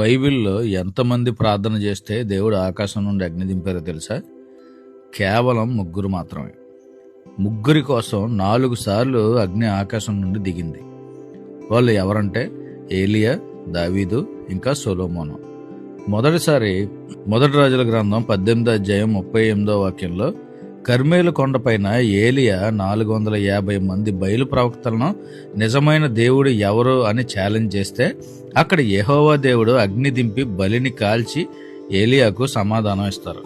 బైబిల్లో ఎంతమంది ప్రార్థన చేస్తే దేవుడు ఆకాశం నుండి అగ్ని దింపారో తెలుసా? కేవలం ముగ్గురు మాత్రమే. ముగ్గురి కోసం నాలుగు సార్లు అగ్ని ఆకాశం నుండి దిగింది. వాళ్ళు ఎవరంటే? ఏలియా దావీదు ఇంకా సొలోమోను. మొదటిసారి మొదటి రాజుల గ్రంథం పద్దెనిమిదో అధ్యాయం ముప్పై ఎనిమిదో వాక్యంలో కర్మేలు కొండపైన ఏలియా నాలుగు వందల యాభై మంది బయలు ప్రవక్తలను నిజమైన దేవుడు ఎవరు అని ఛాలెంజ్ చేస్తే అక్కడ యహోవా దేవుడు అగ్ని దింపి బలిని కాల్చి ఏలియాకు సమాధానం ఇస్తారు.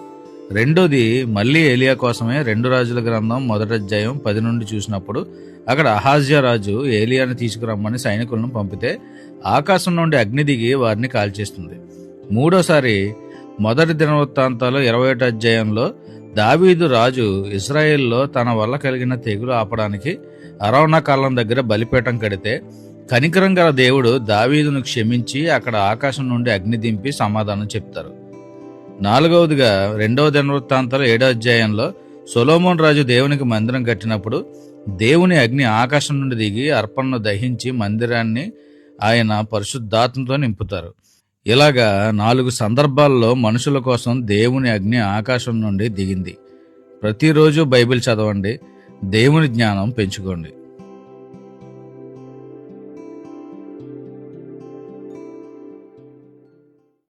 రెండోది మళ్ళీ ఏలియా కోసమే రెండు రాజుల గ్రంథం మొదటి అధ్యాయం పది నుండి చూసినప్పుడు అక్కడ అహాజ్య రాజు ఏలియాను తీసుకురమ్మని సైనికులను పంపితే ఆకాశం నుండి అగ్ని దిగి వారిని కాల్చేస్తుంది. మూడోసారి మొదటి దినవృత్తాంతాలు ఇరవై ఒకటి అధ్యాయంలో దావీదు రాజు ఇస్రాయేల్లో తన వల్ల కలిగిన తెగులు ఆపడానికి అరవణ కాలం దగ్గర బలిపీఠం కడితే కనికరం గల దేవుడు దావీదును క్షమించి అక్కడ ఆకాశం నుండి అగ్ని దింపి సమాధానం చెప్తారు. నాలుగవదిగా రెండవ దినవృత్తాంతాలు ఏడో అధ్యాయంలో సొలోమోన్ రాజు దేవునికి మందిరం కట్టినప్పుడు దేవుని అగ్ని ఆకాశం నుండి దిగి అర్పణను దహించి మందిరాన్ని ఆయన పరిశుద్ధాత్మతో నింపుతారు. ఇలాగా నాలుగు సందర్భాల్లో మనుషుల కోసం దేవుని అగ్ని ఆకాశం నుండి దిగింది. ప్రతిరోజు బైబిల్ చదవండి. దేవుని జ్ఞానం పెంచుకోండి.